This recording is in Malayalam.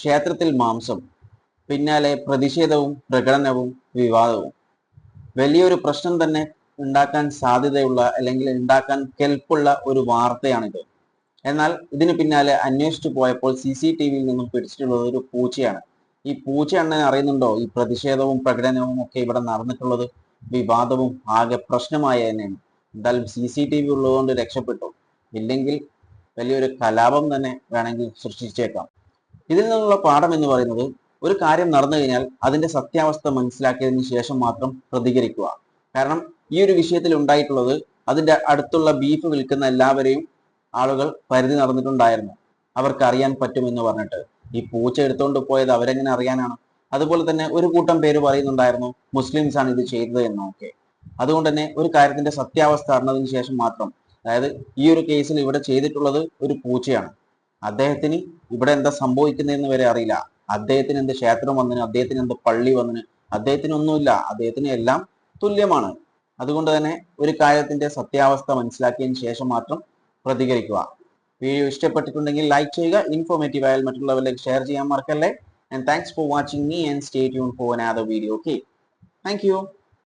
ക്ഷേത്രത്തിൽ മാംസം പിന്നാലെ പ്രതിഷേധവും പ്രകടനവും വിവാദവും. വലിയൊരു പ്രശ്നം തന്നെ ഉണ്ടാക്കാൻ സാധ്യതയുള്ള അല്ലെങ്കിൽ ഉണ്ടാക്കാൻ കെൽപ്പുള്ള ഒരു വാർത്തയാണിത്. എന്നാൽ ഇതിന് പിന്നാലെ അന്വേഷിച്ചു പോയപ്പോൾ സി സി ടി വിയിൽ നിന്നും പിടിച്ചിട്ടുള്ളത് ഒരു പൂച്ചയാണ്. ഈ പൂച്ച അണ്ണൻ അറിയുന്നുണ്ടോ? ഈ പ്രതിഷേധവും പ്രകടനവും ഒക്കെ ഇവിടെ നടന്നിട്ടുള്ളത് വിവാദവും ആകെ പ്രശ്നമായ തന്നെയാണ്. എന്തായാലും സി സി ടി വി ഉള്ളതുകൊണ്ട് രക്ഷപ്പെട്ടു. ഇല്ലെങ്കിൽ വലിയൊരു കലാപം തന്നെ വേണമെങ്കിൽ സൃഷ്ടിച്ചേക്കാം. ഇതിൽ നിന്നുള്ള പാഠം എന്ന് പറയുന്നത് ഒരു കാര്യം നടന്നു കഴിഞ്ഞാൽ അതിന്റെ സത്യാവസ്ഥ മനസ്സിലാക്കിയതിന് ശേഷം മാത്രം പ്രതികരിക്കുക. കാരണം ഈ ഒരു വിഷയത്തിൽ ഉണ്ടായിട്ടുള്ളത് അതിന്റെ അടുത്തുള്ള ബീഫ് വിൽക്കുന്ന എല്ലാവരെയും ആളുകൾ പരിധി നടന്നിട്ടുണ്ടായിരുന്നു. അവർക്ക് അറിയാൻ പറ്റുമെന്ന് പറഞ്ഞിട്ട്. ഈ പൂച്ച എടുത്തുകൊണ്ട് പോയത് അവരെങ്ങനെ അറിയാനാണ്? അതുപോലെ തന്നെ ഒരു കൂട്ടം പേര് പറയുന്നുണ്ടായിരുന്നു മുസ്ലിംസ് ആണ് ഇത് ചെയ്തത് എന്നൊക്കെ. അതുകൊണ്ട് തന്നെ ഒരു കാര്യത്തിന്റെ സത്യാവസ്ഥ അറിഞ്ഞതിന് ശേഷം മാത്രം അതായത് ഈ ഒരു കേസിൽ ഇവിടെ ചെയ്തിട്ടുള്ളത് ഒരു പൂച്ചയാണ്. അദ്ദേഹത്തിന് ഇവിടെ എന്താ സംഭവിക്കുന്നതെന്ന് വരെ അറിയില്ല. അദ്ദേഹത്തിന് എന്ത് ക്ഷേത്രം വന്നിന് അദ്ദേഹത്തിന് എന്ത് പള്ളി വന്നിന് അദ്ദേഹത്തിന് ഒന്നുമില്ല. അദ്ദേഹത്തിന് എല്ലാം തുല്യമാണ്. അതുകൊണ്ട് തന്നെ ഒരു കാര്യത്തിന്റെ സത്യാവസ്ഥ മനസ്സിലാക്കിയതിന് ശേഷം മാത്രം പ്രതികരിക്കുക. വീഡിയോ ഇഷ്ടപ്പെട്ടിട്ടുണ്ടെങ്കിൽ ലൈക്ക് ചെയ്യുക ഇൻഫോർമേറ്റീവ് ആയാൽ മറ്റുള്ളവരിലേക്ക് ഷെയർ ചെയ്യാൻ മറക്കല്ലേ. And thanks for watching me and stay tune for another video okay thank you